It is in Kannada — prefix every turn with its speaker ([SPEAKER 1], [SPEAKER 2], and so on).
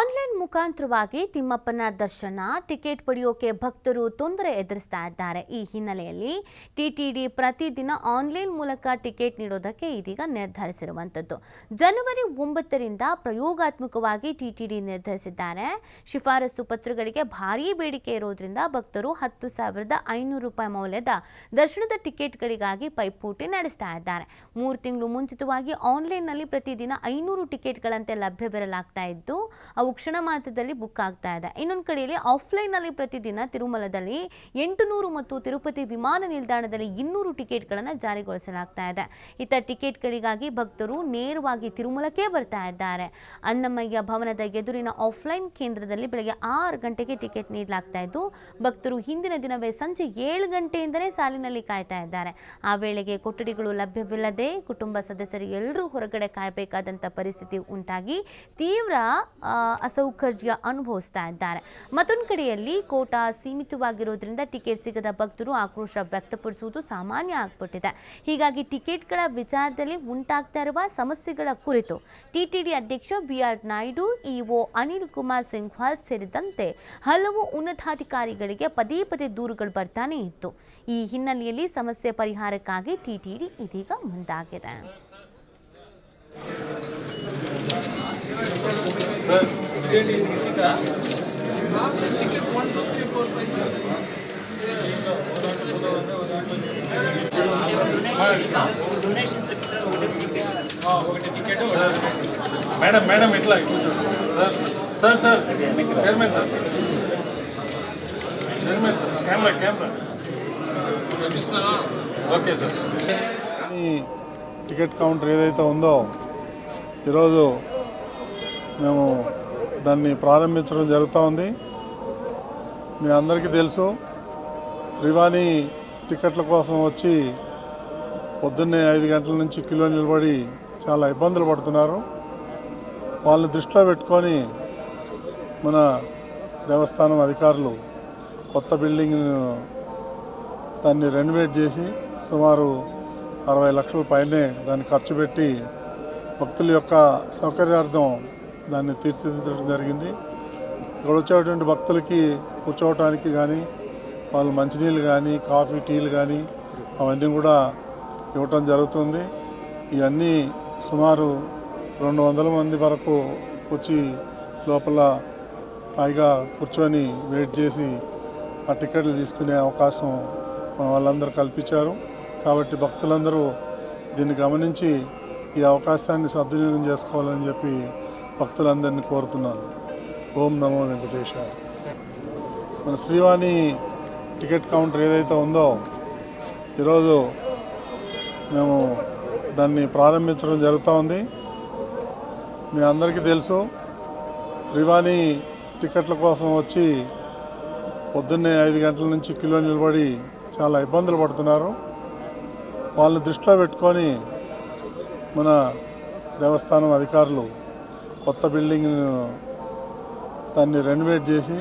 [SPEAKER 1] ಆನ್ಲೈನ್ ಮುಖಾಂತರವಾಗಿ ತಿಮ್ಮಪ್ಪನ ದರ್ಶನ ಟಿಕೆಟ್ ಪಡೆಯೋಕೆ ಭಕ್ತರು ತೊಂದರೆ ಎದುರಿಸ್ತಾ ಇದ್ದಾರೆ ಈ ಹಿನ್ನೆಲೆಯಲ್ಲಿ ಟಿಟಿಡಿ ಪ್ರತಿದಿನ ಆನ್ಲೈನ್ ಮೂಲಕ ಟಿಕೆಟ್ ನೀಡೋದಕ್ಕೆ ಇದೀಗ ನಿರ್ಧರಿಸಿರುವಂಥದ್ದು ಜನವರಿ ಒಂಬತ್ತರಿಂದ ಪ್ರಯೋಗಾತ್ಮಕವಾಗಿ ಟಿಟಿಡಿ ನಿರ್ಧರಿಸಿದ್ದಾರೆ ಶಿಫಾರಸು ಪತ್ರಗಳಿಗೆ ಭಾರೀ ಬೇಡಿಕೆ ಇರೋದ್ರಿಂದ ಭಕ್ತರು ಹತ್ತು ಸಾವಿರದ ಐನೂರು ರೂಪಾಯಿ ಮೌಲ್ಯದ ದರ್ಶನದ ಟಿಕೆಟ್ಗಳಿಗಾಗಿ ಪೈಪೋಟಿ ನಡೆಸ್ತಾ ಇದ್ದಾರೆ ಮೂರು ತಿಂಗಳು ಮುಂಚಿತವಾಗಿ ಆನ್ಲೈನ್ನಲ್ಲಿ ಪ್ರತಿದಿನ ಐನೂರು ಟಿಕೆಟ್ಗಳಂತೆ ಲಭ್ಯವಿರಲಾಗ್ತಾ ಇದ್ದು ಕ್ಷಣ ಮಾತ್ರದಲ್ಲಿ ಬುಕ್ ಆಗ್ತಾ ಇದೆ ಇನ್ನೊಂದು ಕಡೆಯಲ್ಲಿ ಆಫ್ಲೈನ್ನಲ್ಲಿ ಪ್ರತಿದಿನ ತಿರುಮಲದಲ್ಲಿ ಎಂಟುನೂರು ಮತ್ತು ತಿರುಪತಿ ವಿಮಾನ ನಿಲ್ದಾಣದಲ್ಲಿ ಇನ್ನೂರು ಟಿಕೆಟ್ಗಳನ್ನು ಜಾರಿಗೊಳಿಸಲಾಗ್ತಾ ಇದೆ ಇತ್ತ ಟಿಕೆಟ್ಗಳಿಗಾಗಿ ಭಕ್ತರು ನೇರವಾಗಿ ತಿರುಮಲಕ್ಕೆ ಬರ್ತಾ ಇದ್ದಾರೆ ಅನ್ನಮಯ್ಯ ಭವನದ ಎದುರಿನ ಆಫ್ಲೈನ್ ಕೇಂದ್ರದಲ್ಲಿ ಬೆಳಗ್ಗೆ ಆರು ಗಂಟೆಗೆ ಟಿಕೆಟ್ ನೀಡಲಾಗ್ತಾ ಇದ್ದು ಭಕ್ತರು ಹಿಂದಿನ ದಿನವೇ ಸಂಜೆ ಏಳು ಗಂಟೆಯಿಂದಲೇ ಸಾಲಿನಲ್ಲಿ ಕಾಯ್ತಾ ಇದ್ದಾರೆ ಆ ವೇಳೆಗೆ ಕೊಠಡಿಗಳು ಲಭ್ಯವಿಲ್ಲದೆ ಕುಟುಂಬ ಸದಸ್ಯರಿಗೆಲ್ಲರೂ ಹೊರಗಡೆ ಕಾಯಬೇಕಾದಂಥ ಪರಿಸ್ಥಿತಿ ಉಂಟಾಗಿ ತೀವ್ರ ಅಸೌಕರ್ಯ ಅನುಭವಿಸ್ತಾ ಇದ್ದಾರೆ ಮತ್ತೊಂದು ಕಡೆಯಲ್ಲಿ ಕೋಟಾ ಸೀಮಿತವಾಗಿರೋದ್ರಿಂದ ಟಿಕೆಟ್ ಸಿಗದ ಭಕ್ತರು ಆಕ್ರೋಶ ವ್ಯಕ್ತಪಡಿಸುವುದು ಸಾಮಾನ್ಯ ಆಗ್ಬಿಟ್ಟಿದೆ ಹೀಗಾಗಿ ಟಿಕೆಟ್ಗಳ ವಿಚಾರದಲ್ಲಿ ಉಂಟಾಗ್ತಾ ಇರುವ ಸಮಸ್ಯೆಗಳ ಕುರಿತು ಟಿಟಿಡಿ ಅಧ್ಯಕ್ಷ B R Naidu EO Anil Kumar Singhal ಸೇರಿದಂತೆ ಹಲವು ಉನ್ನತಾಧಿಕಾರಿಗಳಿಗೆ ಪದೇ ಪದೇ ದೂರುಗಳು ಬರ್ತಾನೆ ಇತ್ತು ಈ ಹಿನ್ನೆಲೆಯಲ್ಲಿ ಸಮಸ್ಯೆ ಪರಿಹಾರಕ್ಕಾಗಿ ಟಿಟಿಡಿ ಇದೀಗ ಮುಂದಾಗಿದೆ
[SPEAKER 2] టికెట్ ఏంటి దీనిక నా టికెట్ 12456 సర్ ఏది గా హోరాట్ హోరాట్ వన వన డొనేషన్ సక్సెస్ ఆ వన్ టికెట్ మెడమ్ మెడమ్ ఇట్లా sir sir sir chairman sir sir camera camera okay sir
[SPEAKER 3] అని టికెట్ కౌంటర్ ఏదైతే ఉందో ఈ రోజు మేము దాన్ని ప్రారంభించడం జరుగుతూ ఉంది మీ అందరికీ తెలుసు శ్రీవాణి టికెట్ల కోసం వచ్చి పొద్దున్నే ఐదు గంటల నుంచి కిలో నిలబడి చాలా ఇబ్బందులు పడుతున్నారు వాళ్ళని దృష్టిలో పెట్టుకొని మన దేవస్థానం అధికారులు కొత్త బిల్డింగ్ దాన్ని రెనోవేట్ చేసి సుమారు అరవై లక్షల పైనే దాన్ని ఖర్చు పెట్టి భక్తుల యొక్క సౌకర్యార్థం దాన్ని తీర్చిదిద్దడం జరిగింది ఇక్కడ వచ్చేటువంటి భక్తులకి కూర్చోవటానికి కానీ వాళ్ళు మంచినీళ్ళు కానీ కాఫీ టీలు కానీ అవన్నీ కూడా ఇవ్వటం జరుగుతుంది ఇవన్నీ సుమారు రెండు వందల మంది వరకు వచ్చి లోపల హాయిగా కూర్చొని వెయిట్ చేసి ఆ టికెట్లు తీసుకునే అవకాశం మన వాళ్ళందరూ కల్పించారు కాబట్టి భక్తులందరూ దీన్ని గమనించి ఈ అవకాశాన్ని సద్వినియోగం చేసుకోవాలని చెప్పి భక్తులందరినీ కోరుతున్నాను ఓం నమో వెంకటేశ మన శ్రీవాణి టికెట్ కౌంటర్ ఏదైతే ఉందో ఈరోజు మేము దాన్ని ప్రారంభించడం జరుగుతూ ఉంది మీ అందరికీ తెలుసు శ్రీవాణి టికెట్ల కోసం వచ్చి పొద్దున్నే ఐదు గంటల నుంచి కిలో నిలబడి చాలా ఇబ్బందులు పడుతున్నారు వాళ్ళని దృష్టిలో పెట్టుకొని మన దేవస్థానం అధికారులు కొత్త బిల్డింగ్ దాన్ని రెనోవేట్ చేసి